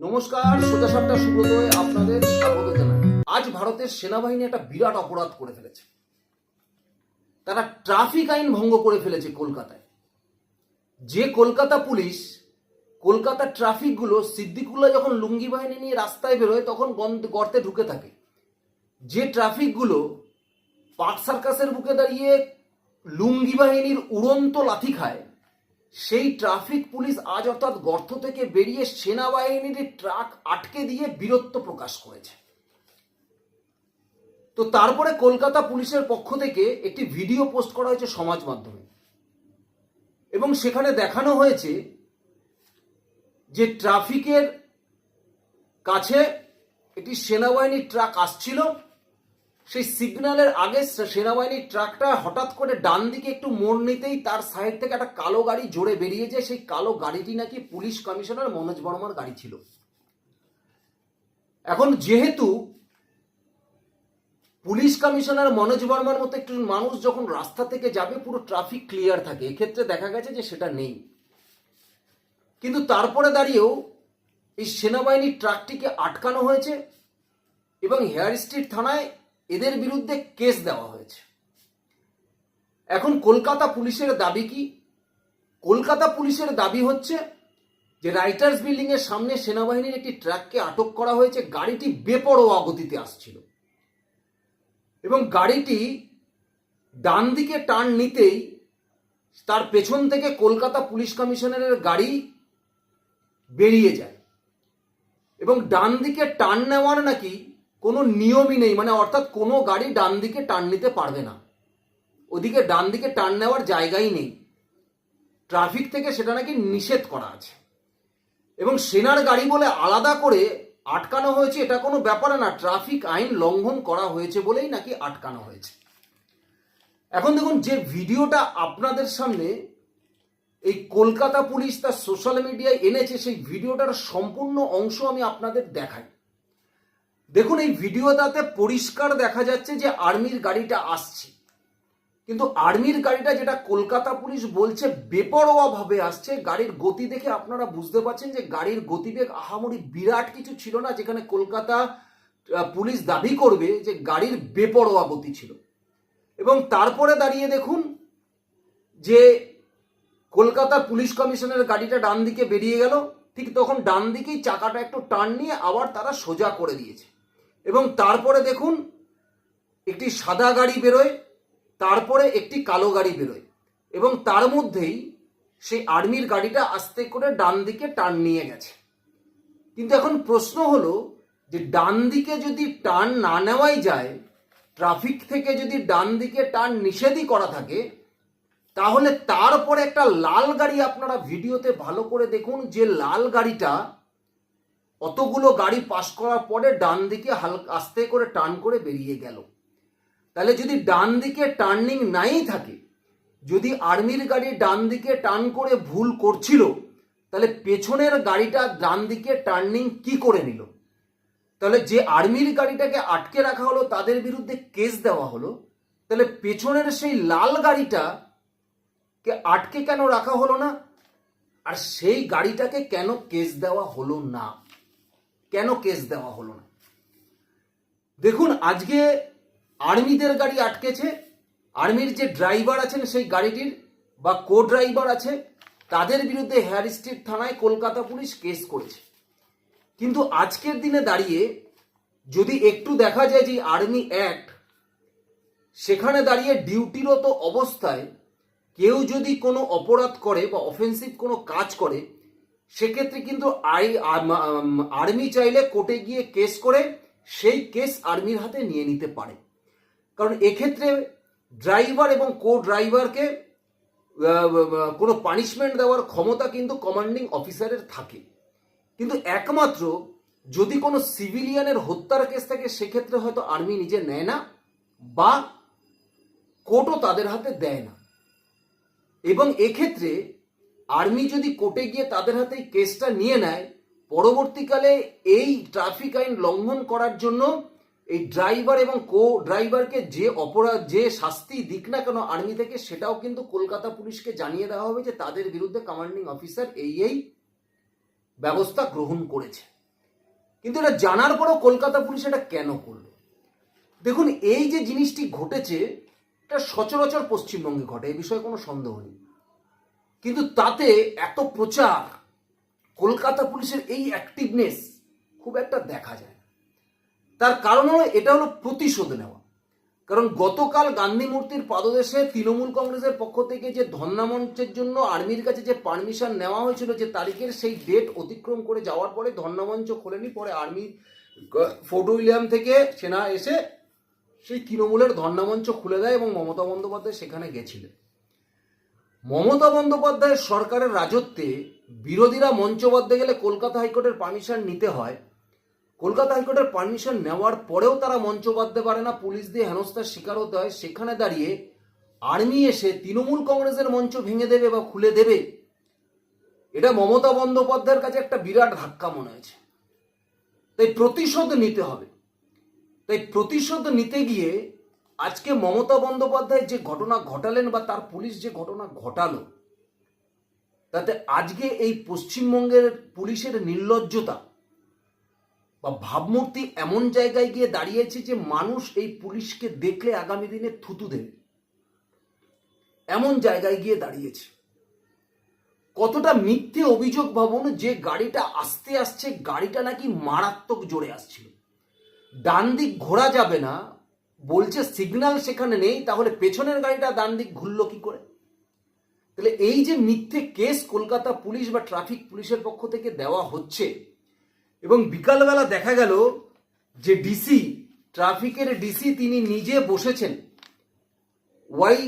নমস্কার, সোজা সাপটা সুব্রতয় আপনাদের স্বাগত জানাই। আজ ভারতের সেনাবাহিনী একটা বিরাট অপরাধ করে ফেলেছে। তারা ট্রাফিক আইন ভঙ্গ করে ফেলেছে কলকাতায়। যে কলকাতা পুলিশ, কলকাতা ট্রাফিকগুলো সিদ্দিকুল্লা যখন লুঙ্গি বাহিনী নিয়ে রাস্তায় বেরোয়, তখন গর্তে ঢুকে থাকে। যে ট্রাফিকগুলো পার্ক সার্কাসের বুকে দাঁড়িয়ে লুঙ্গি বাহিনীর উড়ন্ত লাথি খায় সেই ট্রাফিক পুলিশ আজ অর্থাৎ গর্ত থেকে বেরিয়ে সেনাবাহিনীর ট্রাক আটকে দিয়ে বীরত্ব প্রকাশ করেছে। তো তারপরে কলকাতা পুলিশের পক্ষ থেকে একটি ভিডিও পোস্ট করা হয়েছে সমাজ মাধ্যমে। এবং সেখানে দেখানো হয়েছে যে ট্রাফিকের কাছে একটি সেনাবাহিনীর ট্রাক আসছিল। সেই সিগন্যালের আগে সেনাবাহিনীর ট্রাকটা হঠাৎ করে ডান দিকে একটু মোড় নিতেই তার সাইড থেকে একটা কালো গাড়ি জোরে বেরিয়ে যায় সেই কালো গাড়িটি নাকি পুলিশ কমিশনার মনোজ বর্মার গাড়ি ছিল। এখন যেহেতু পুলিশ কমিশনার মনোজ বর্মার মতো একটু মানুষ যখন রাস্তা থেকে যাবে, পুরো ট্রাফিক ক্লিয়ার থাকে। এক্ষেত্রে দেখা গেছে যে সেটা নেই। কিন্তু তারপরে দাঁড়িয়েও এই সেনাবাহিনীর ট্রাকটিকে আটকানো হয়েছে এবং হেয়ার স্ট্রিট থানায় এদের বিরুদ্ধে কেস দেওয়া হয়েছে। এখন কলকাতা পুলিশের দাবি কি? কলকাতা পুলিশের দাবি হচ্ছে যে রাইটার্স বিল্ডিং এর সামনে সেনাবাহিনীর একটি ট্রাককে আটক করা হয়েছে, গাড়িটি বেপরোয়া গতিতে আসছিল। এবং গাড়িটি ডান দিকে টার্ন নিতেই তার পেছন থেকে কলকাতা পুলিশ কমিশনারের গাড়ি বেরিয়ে যায়। এবং ডান দিকে টার্ন নেওয়ার নাকি কোনো নিয়মই নেই মানে অর্থাৎ কোনো গাড়ি ডান দিকে টার্ন নিতে পারবে না। ওদিকে ডান দিকে টার্ন নেওয়ার জায়গাই নেই। ট্রাফিক থেকে সেটা নাকি নিষেধ করা আছে। এবং সেনার গাড়ি বলে আলাদা করে আটকানো হয়েছে, এটা কোনো ব্যাপার না। ট্রাফিক আইন লঙ্ঘন করা হয়েছে বলেই নাকি আটকানো হয়েছে। এখন দেখুন, যে ভিডিওটা আপনাদের সামনে এই কলকাতা পুলিশ তার সোশ্যাল মিডিয়ায় এনেছে, সেই ভিডিওটার সম্পূর্ণ অংশ আমি আপনাদের দেখাই। দেখুন, এই ভিডিওটাতে পরিষ্কার দেখা যাচ্ছে যে আর্মির গাড়িটা আসছে। কিন্তু আর্মির গাড়িটা যেটা কলকাতা পুলিশ বলছে বেপরোয়া ভাবে আসছে, গাড়ির গতি দেখে আপনারা বুঝতে পারছেন যে গাড়ির গতিবেগ আহামরি বিরাট কিছু ছিল না, যেখানে কলকাতা পুলিশ দাবি করবে যে গাড়ির বেপরোয়া গতি ছিল। এবং তারপরে দাঁড়িয়ে দেখুন যে কলকাতা পুলিশ কমিশনের গাড়িটা ডান দিকে বেরিয়ে গেল, ঠিক তখন ডান দিকেই চাকাটা একটু টার্ন নিয়ে আবার তারা সোজা করে দিয়েছে। এবং তারপরে দেখুন, একটি সাদা গাড়ি বেরোয়, তারপরে একটি কালো গাড়ি বেরোয়। এবং তার মধ্যেই সেই আর্মির গাড়িটা আস্তে করে ডান দিকে টার্ন নিয়ে গেছে। কিন্তু এখন প্রশ্ন হলো যে ডান দিকে যদি টার্ন না নেওয়াই যায়, ট্রাফিক থেকে যদি ডান দিকে টার্ন নিষেধই করা থাকে, তাহলে তারপরে একটা লাল গাড়ি আপনারা ভিডিওতে ভালো করে দেখুন, যে লাল গাড়িটা অতগুলো গাড়ি পাস করার পরে ডান দিকে হালকা আস্তে করে টার্ন করে বেরিয়ে গেল। তাহলে যদি ডান দিকে টার্নিং নাই থাকে, যদি আর্মির গাড়ি ডান দিকে টার্ন করে ভুল করছিল, তাহলে পেছনের গাড়িটা ডান দিকে টার্নিং কি করে নিল? তাহলে যে আর্মির গাড়িটাকে আটকে রাখা হলো, তাদের বিরুদ্ধে কেস দেওয়া হলো, তাহলে পেছনের সেই লাল গাড়িটা কে আটকে কেন রাখা হলো না? আর সেই গাড়িটাকে কেন কেস দেওয়া হলো না? কেন কেস দেওয়া হলো না? দেখুন, আজকে আর্মিদের গাড়ি আটকেছে, আর্মির যে ড্রাইভার আছেন সেই গাড়িটির বা কো ড্রাইভার আছে, তাদের বিরুদ্ধে হেয়ার স্ট্রিট থানায় কলকাতা পুলিশ কেস করেছে। কিন্তু আজকের দিনে দাঁড়িয়ে যদি একটু দেখা যায় যে আর্মি অ্যাক্ট, সেখানে দাঁড়িয়ে ডিউটিরত অবস্থায় কেউ যদি কোনো অপরাধ করে বা অফেন্সিভ কোনো কাজ করে সেক্ষেত্রে কিন্তু আর্মি চাইলে কোর্টে গিয়ে কেস করে সেই কেস আর্মির হাতে নিয়ে নিতে পারে। কারণ এক্ষেত্রে ড্রাইভার এবং কো ড্রাইভারকে কোনো পানিশমেন্ট দেওয়ার ক্ষমতা কিন্তু কমান্ডিং অফিসারের থাকে। কিন্তু একমাত্র যদি কোনো সিভিলিয়ানের হত্যার কেস থাকে, সেক্ষেত্রে হয়তো আর্মি নিজে নেয় না বা কোর্টও তাদের হাতে দেয় না। এবং এক্ষেত্রে আর্মি যদি কোর্টে গিয়ে তাদের হাতে কেসটা নিয়ে নেয়, পরবর্তীকালে এই ট্রাফিক আইন লঙ্ঘন করার জন্য এই ড্রাইভার এবং কো ড্রাইভারকে যে অপরাধ, যে শাস্তি দিক না কেন আর্মি থেকে, সেটাও কিন্তু কলকাতা পুলিশকে জানিয়ে দেওয়া হবে যে তাদের বিরুদ্ধে কমান্ডিং অফিসার এই এই ব্যবস্থা গ্রহণ করেছে। কিন্তু এটা জানার পরও কলকাতা পুলিশ এটা কেন করল? দেখুন, এই যে জিনিসটি ঘটেছে, এটা সচরাচর পশ্চিমবঙ্গে ঘটে এই বিষয়ে কোনো সন্দেহ নেই। কিন্তু তাতে এত প্রচার, কলকাতা পুলিশের এই অ্যাক্টিভনেস খুব একটা দেখা যায়। তার কারণ হলো, এটা হলো প্রতিশোধ নেওয়া কারণ গতকাল গান্ধী মূর্তির পাদদেশে তৃণমূল কংগ্রেসের পক্ষ থেকে যে ধর্নামঞ্চের জন্য আর্মির কাছে যে পারমিশন নেওয়া হয়েছিল যে তারিখের সেই ডেট অতিক্রম করে যাওয়ার পরে ধর্নামঞ্চ খোলেনি, পরে আর্মি ফোর্ট উইলিয়াম থেকে সেনা এসে সেই তৃণমূলের ধর্নামঞ্চ খুলে দেয় এবং মমতা বন্দ্যোপাধ্যায় সেখানে গেছিলেন মমতা বন্দ্যোপাধ্যায়ের সরকারের রাজত্বে বিরোধীরা মঞ্চ বাঁধতে গেলে কলকাতা হাইকোর্টের পারমিশন নিতে হয়। কলকাতা হাইকোর্টের পারমিশন নেওয়ার পরেও তারা মঞ্চ বাঁধতে পারে না। পুলিশ দিয়ে হেনস্থার শিকার হতে হয়। সেখানে দাঁড়িয়ে আর্মি এসে তৃণমূল কংগ্রেসের মঞ্চ ভেঙে দেবে বা খুলে দেবে। এটা মমতা বন্দ্যোপাধ্যায়ের কাছে একটা বিরাট ধাক্কা মনে হয়েছে। তাই প্রতিশোধ নিতে হবে। তাই প্রতিশোধ নিতে গিয়ে আজকে মমতা বন্দ্যোপাধ্যায় যে ঘটনা ঘটালেন বা তার পুলিশ যে ঘটনা ঘটালো, তাতে আজকে এই পশ্চিমবঙ্গের পুলিশের নির্লজ্জতা বা ভাবমূর্তি এমন জায়গায় গিয়ে দাঁড়িয়েছে যে মানুষ এই পুলিশকে দেখলে আগামী দিনে থুতু দেবে। এমন জায়গায় গিয়ে দাঁড়িয়েছে। কতটা মিথ্যে অভিযোগ ভাবুন, যে গাড়িটা আসতে আসছে, গাড়িটা নাকি মারাত্মক জোরে আসছিল। ডান দিক ঘোরা যাবে না বলছে সিগন্যাল সেখানে নেই, তাহলে পেছনের গাড়িটা ডান দিক ঘুরলো কি করে? তাহলে এই যে মিথ্যে কেস কলকাতা পুলিশ বা ট্রাফিক পুলিশের পক্ষ থেকে দেওয়া হচ্ছে, এবং বিকালবেলা দেখা গেল যে ডিসি ট্রাফিকের ডিসি তিনি নিজে বসেছেন। ওয়াই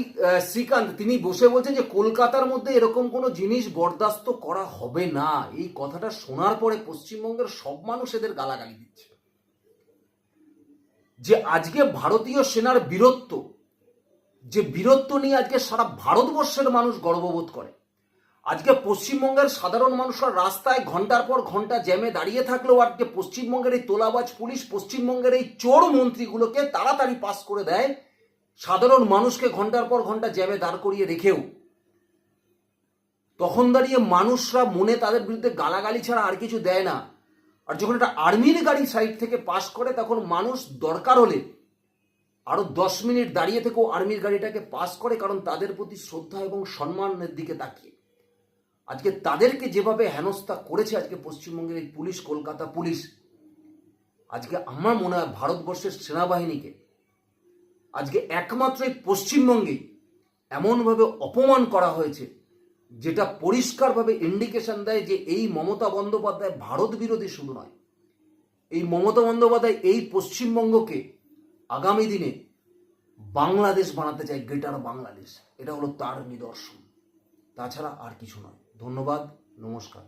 শ্রীকান্ত তিনি বসে বলছেন যে কলকাতার মধ্যে এরকম কোনো জিনিস বরদাস্ত করা হবে না। এই কথাটা শোনার পরে পশ্চিমবঙ্গের সব মানুষ এদের গালাগালি দিচ্ছে। যে আজকে ভারতীয় সেনার বীরত্ব, যে বীরত্ব নিয়ে আজকে সারা ভারতবর্ষের মানুষ গর্ববোধ করে। আজকে পশ্চিমবঙ্গের সাধারণ মানুষরা রাস্তায় ঘণ্টার পর ঘণ্টা জ্যামে দাঁড়িয়ে থাকলেও আজকে পশ্চিমবঙ্গের এই তোলাবাজ পুলিশ, পশ্চিমবঙ্গের এই চোর মন্ত্রীগুলোকে তাড়াতাড়ি পাস করে দেয়। সাধারণ মানুষকে ঘণ্টার পর ঘণ্টা জ্যামে দাঁড় করিয়ে রেখেও। তখন দাঁড়িয়ে মানুষরা মনে তাদের বিরুদ্ধে গালাগালি ছাড়া আর কিছু দেয় না। আর যখন একটা আর্মির গাড়ি সাইড থেকে পাস করে, তখন মানুষ দরকার হলে আরও দশ মিনিট দাঁড়িয়ে থেকেও আর্মির গাড়িটাকে পাস করে, কারণ তাদের প্রতি শ্রদ্ধা এবং সম্মানের দিকে তাকিয়ে। আজকে তাদেরকে যেভাবে হেনস্থা করেছে, আজকে পশ্চিমবঙ্গের এই পুলিশ, কলকাতা পুলিশ, আজকে আমার মনে হয় ভারতবর্ষের সেনাবাহিনীকে, আজকে একমাত্র এই এমনভাবে অপমান করা হয়েছে যেটা পরিষ্কারভাবে ইন্ডিকেশন দেয় যে এই মমতা বন্দ্যোপাধ্যায় ভারত বিরোধী শুধু নয়, এই মমতা বন্দ্যোপাধ্যায় এই পশ্চিমবঙ্গকে আগামী দিনে বাংলাদেশ বানাতে চায়, গ্রেটার বাংলাদেশ। এটা হলো তার নিদর্শন। তাছাড়া আর কিছু নয়। ধন্যবাদ, নমস্কার।